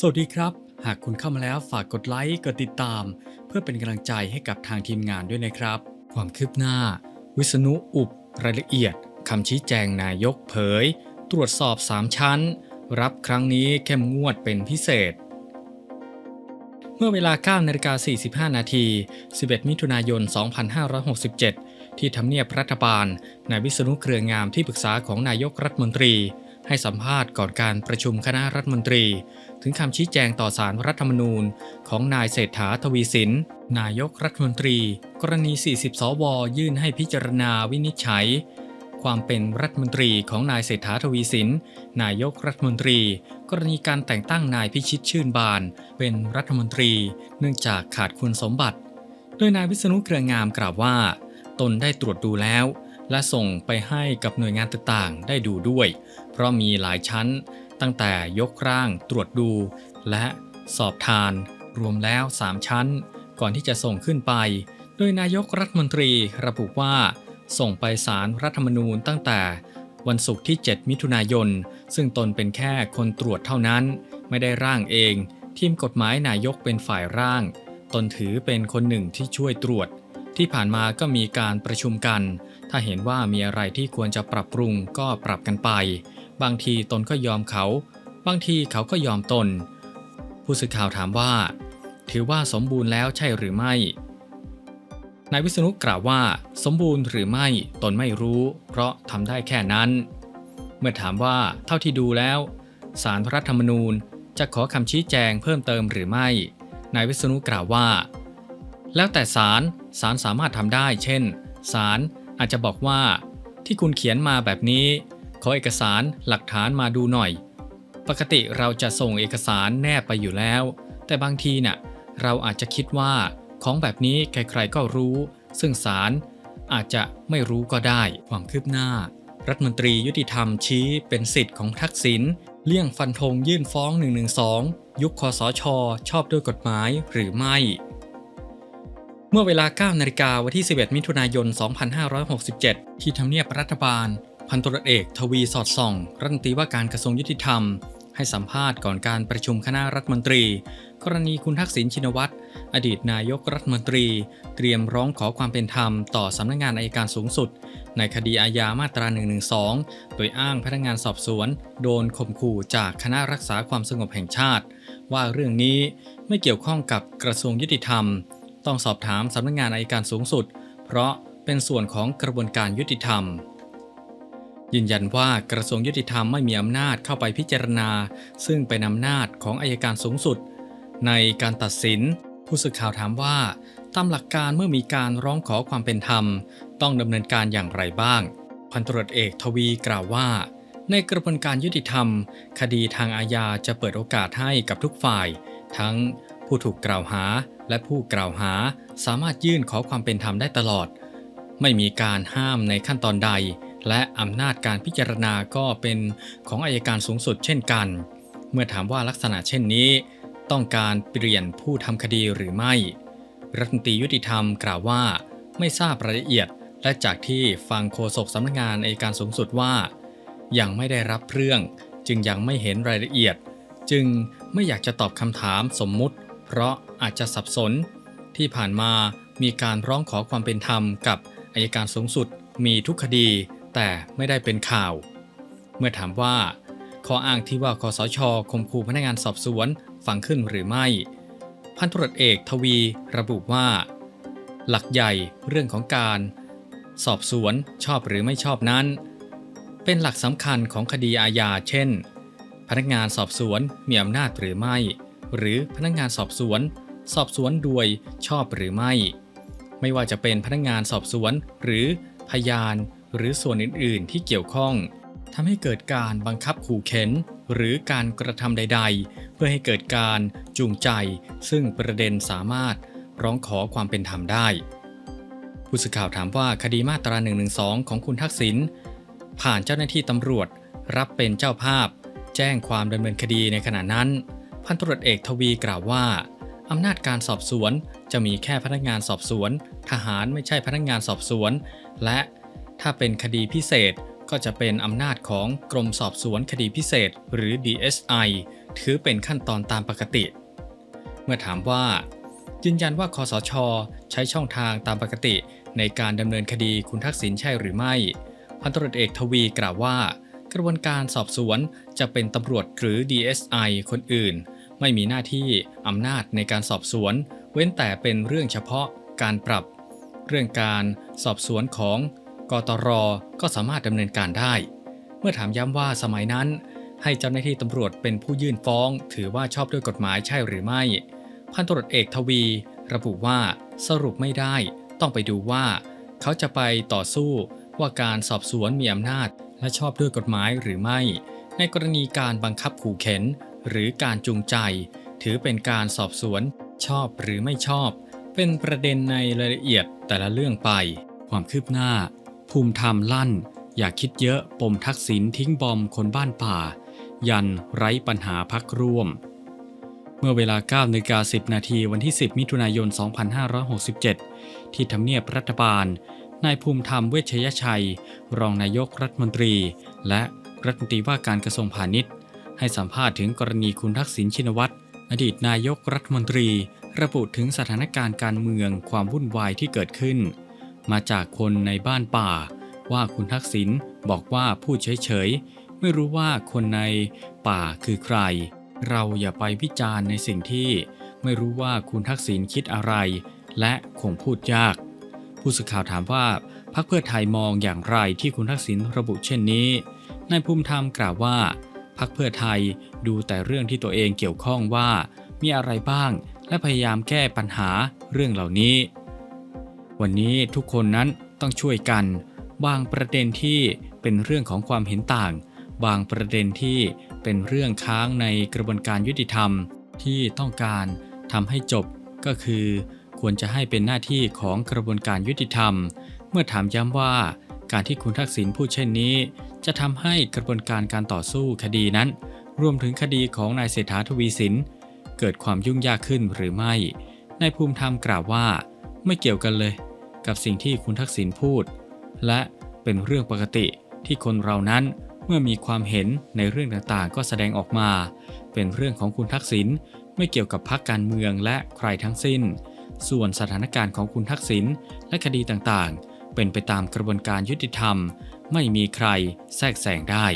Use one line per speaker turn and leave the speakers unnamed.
สวัสดีครับ หากคุณเข้ามาแล้วฝากกดไลค์กดติดตาม เพื่อเป็นกำลังใจให้กับทางทีมงานด้วยนะครับ ความคืบหน้า วิษณุอุบรายละเอียดคำชี้แจงนายกเผย ตรวจสอบ 3 ชั้น รับครั้งนี้เข้มงวดเป็นพิเศษ เมื่อเวลา9นาฬิกา45 นาที 11 มิถุนายน 2567 ที่ทำเนียบรัฐบาลนายวิษณุเครืองามที่ปรึกษาของนายกรัฐมนตรี ให้สัมภาษณ์ก่อนการประชุมคณะรัฐมนตรี ถึงคำชี้แจงต่อสารรัฐธรรมนูญ ของนายเศรษฐาทวีสิน นายกรัฐมนตรี กรณี 40 สว ยื่นให้พิจารณาวินิจฉัย ความเป็นรัฐมนตรีของนายเศรษฐาทวีสิน นายกรัฐมนตรี กรณีการแต่งตั้งนายพิชิตชื่นบาน เป็นรัฐมนตรี เนื่องจากขาดคุณสมบัติ โดยนายวิษณุเครืองามกล่าวว่า ตนได้ตรวจดูแล้วและส่งไปให้กับหน่วยงานต่างๆ ได้ดูด้วย เพราะมีหลายชั้น ตั้งแต่ยกร่างตรวจดู และสอบทาน รวมแล้ว 3 ชั้น ก่อนที่จะส่งขึ้นไป โดยนายกรัฐมนตรีระบุว่า ส่งไปสารรัฐธรรมนูญตั้งแต่วันศุกร์ที่ 7 มิถุนายน ซึ่งตนเป็นแค่คนตรวจเท่านั้น ไม่ได้ร่างเอง ทีมกฎหมายนายกเป็นฝ่ายร่าง ตนถือเป็นคนหนึ่งที่ช่วยตรวจ ที่ผ่านมาก็มีการประชุมกัน ถ้าเห็นว่ามีอะไรที่ควรจะปรับปรุงก็ปรับกันไป บางทีตนก็ยอมเขา บางทีเขาก็ยอมตน ผู้สื่อข่าวถามว่า ถือว่าสมบูรณ์แล้วใช่หรือไม่นายวิษณุกล่าวว่า สมบูรณ์หรือไม่ตนไม่รู้ เพราะทำได้แค่นั้น เมื่อถามว่าเท่าที่ดูแล้วสารรัฐธรรมนูญจะขอคำชี้แจงเพิ่มเติมหรือไม่นายวิษณุกล่าวว่า แล้วแต่ศาลศาลสามารถทำได้ เช่นศาลอาจจะบอกว่า ที่คุณเขียนมาแบบนี้ อเอกสารหลักฐานมาดูหน่อย ปกติเราจะส่งเอกสารแนบไปอยู่แล้ว แต่บางทีน่ะเราอาจจะคิดว่าของแบบนี้ใครๆก็รู้ ซึ่งศาลอาจจะไม่รู้ก็ได้ความคืบหน้า รัฐมนตรียุติธรรมชี้เป็นสิทธิ์ของทักษิณเลี่ยงฟันธงยื่นฟ้อง 112 ยุคคอสชชอบด้วยกฎหมายหรือไม่ เมื่อเวลา9นาฬิกาวันที่ 11 มิถุนายน 2567 ที่ทำเนียบรัฐบาล พันตรเอก ทวีสอดส่อง รัฐมนตรีว่าการกระทรวงยุติธรรม ให้สัมภาษณ์ก่อนการประชุมคณะรัฐมนตรี กรณีคุณทักษิณชินวัตร อดีตนายกรัฐมนตรี เตรียมร้องขอความเป็นธรรมต่อสำนักงานอายการสูงสุด ในคดีอาญามาตรา 112 โดยอ้างพนักงานสอบสวน โดนข่มขู่จากคณะรักษาความสงบแห่งชาติ ว่าเรื่องนี้ไม่เกี่ยวข้องกับกระทรวงยุติธรรม ต้องสอบถามสำนักงานอายการสูงสุด เพราะเป็นส่วนของกระบวนการยุติธรรม ยืนยันว่ากระทรวงยุติธรรมไม่มีอำนาจเข้าไปพิจารณา ซึ่งเป็นอำนาจของอายการสูงสุด ในการตัดสิน ผู้สื่อข่าวถามว่าตามหลักการเมื่อมีการร้องขอความเป็นธรรม ต้องดำเนินการอย่างไรบ้าง พันตรวจเอกทวีกล่าวว่า ในกระบวนการยุติธรรม คดีทางอาญาจะเปิดโอกาสให้กับทุกฝ่าย ทั้งผู้ถูกกล่าวหาและผู้กล่าวหาสามารถยื่นขอความเป็นธรรมได้ตลอด ไม่มีการห้ามในขั้นตอนใด และอำนาจการพิจารณาก็เป็นของอายการสูงสุดเช่นกัน เมื่อถามว่าลักษณะเช่นนี้ ต้องการเปลี่ยนผู้ทำคดีหรือไม่ รัฐมนตรียุติธรรมกล่าวว่า ไม่ทราบรายละเอียด และจากที่ฟังโฆษกสำนักงานอายการสูงสุดว่า ยังไม่ได้รับเรื่อง จึงยังไม่เห็นรายละเอียด จึงไม่อยากจะตอบคำถามสมมุติ เพราะอาจจะสับสน ที่ผ่านมามีการร้องขอความเป็นธรรมกับอายการสูงสุดมีทุกคดี แต่ไม่ได้เป็นข่าว เมื่อถามว่า ข้ออ้างที่ว่าคอสชข่มขู่พนักงานสอบสวนฟังขึ้นหรือไม่ พันตรวจเอกทวีระบุว่า หลักใหญ่เรื่องของการ สอบสวนชอบหรือไม่ชอบนั้น เป็นหลักสำคัญของคดีอาญาเช่น พนักงานสอบสวนมีอำนาจหรือไม่ หรือพนักงานสอบสวน สอบสวนโดยชอบหรือไม่ ไม่ว่าจะเป็นพนักงานสอบสวนหรือพยานหรือส่วนอื่น ๆ ที่เกี่ยวข้องทำให้เกิดการบังคับขู่เข็น หรือการกระทำใด ๆ เพื่อให้เกิดการจูงใจ ซึ่งประเด็นสามารถร้องขอความเป็นธรรมได้ ผู้สื่อข่าวถามว่าคดีมาตรา1นึของคุณทักษิณผ่านเจ้าหน้าที่ตำรวจ รับเป็นเจ้าภาพ แจ้งความดำเนินคดีในขณะนั้น พันตรวจเอกทวีกล่าวว่าอำนาจการสอบสวนจะมีแค่พนักงานสอบสวน ทหารไม่ใช่พนักงานสอบสวน และ ถ้าเป็นคดีพิเศษก็จะเป็นอำนาจของกรมสอบสวนคดีพิเศษหรือ DSI ถือเป็นขั้นตอนตามปกติ เมื่อถามว่า ยืนยันว่าคอสช ใช้ช่องทางตามปกติในการดำเนินคดีคุณทักษิณใช่หรือไม่ พันตรวจเอกทวีกล่าวว่า กระบวนการสอบสวนจะเป็นตำรวจหรือ DSI คนอื่น ไม่มีหน้าที่อำนาจในการสอบสวน เว้นแต่เป็นเรื่องเฉพาะการปรับ เรื่องการสอบสวนของ กตรก็สามารถดำเนินการได้ เมื่อถามย้ำว่าสมัยนั้น ให้เจ้าหน้าที่ตำรวจเป็นผู้ยื่นฟ้อง ถือว่าชอบด้วยกฎหมายใช่หรือไม่ พันตรวจเอกทวี ระบุว่าสรุปไม่ได้ ต้องไปดูว่า เขาจะไปต่อสู้ว่าการสอบสวนมีอำนาจ และชอบด้วยกฎหมายหรือไม่ ในกรณีการบังคับขู่เข็น หรือการจูงใจ ถือเป็นการสอบสวน ชอบหรือไม่ชอบ เป็นประเด็นในรายละเอียดแต่ละเรื่องไป ความคืบหน้า ภูมิธรรมลั่น อย่าคิดเยอะปมทักษิณทิ้งบอมคนบ้านป่า ยันไร้ปัญหาพักร่วม เมื่อเวลา9นาฬิกา10 นาทีวันที่ 10 มิถุนายน 2567 ที่ทำเนียบรัฐบาล นายภูมิธรรมเวชยชัย รองนายกรัฐมนตรี และรัฐมนตรีว่าการกระทรวงพาณิชย์ ให้สัมภาษณ์ถึงกรณีคุณทักษิณชินวัตรอดีตนายกรัฐมนตรี ระบุถึงสถานการณ์การเมืองความวุ่นวายที่เกิดขึ้น มาจากคนในบ้านป่า ว่าคุณทักษิณบอกว่าพูดเฉยๆ ไม่รู้ว่าคนในป่าคือใคร เราอย่าไปวิจารณ์ในสิ่งที่ ไม่รู้ว่าคุณทักษิณคิดอะไร และคงพูดยาก ผู้สื่อข่าวถามว่าพรรคเพื่อไทยมองอย่างไรที่คุณทักษิณระบุเช่นนี้นายภูมิธรรมกล่าวว่าพรรคเพื่อไทยดูแต่เรื่องที่ตัวเองเกี่ยวข้องว่า มีอะไรบ้างและพยายามแก้ปัญหาเรื่องเหล่านี้ วันนี้ทุกคนนั้นต้องช่วยกัน บางประเด็นที่เป็นเรื่องของความเห็นต่าง บางประเด็นที่เป็นเรื่องค้างในกระบวนการยุติธรรมที่ต้องการทำให้จบก็คือ ควรจะให้เป็นหน้าที่ของกระบวนการยุติธรรม เมื่อถามย้ำว่าการที่คุณทักษิณพูดเช่นนี้ จะทำให้กระบวนการการต่อสู้คดีนั้น รวมถึงคดีของนายเศรษฐาทวีสิน เกิดความยุ่งยากขึ้นหรือไม่นายภูมิธรรมกล่าวว่า ไม่เกี่ยวกันเลย กับสิ่งที่คุณทักษิณพูด และเป็นเรื่องปกติที่คนเรานั้นเมื่อมีความเห็นในเรื่องต่างๆ ก็แสดงออกมา เป็นเรื่องของคุณทักษิณไม่เกี่ยวกับพรรคการเมืองและใครทั้งสิ้น ส่วนสถานการณ์ของคุณทักษิณและคดีต่างๆ เป็นไปตามกระบวนการยุติธรรม ไม่มีใครแทรกแซงได้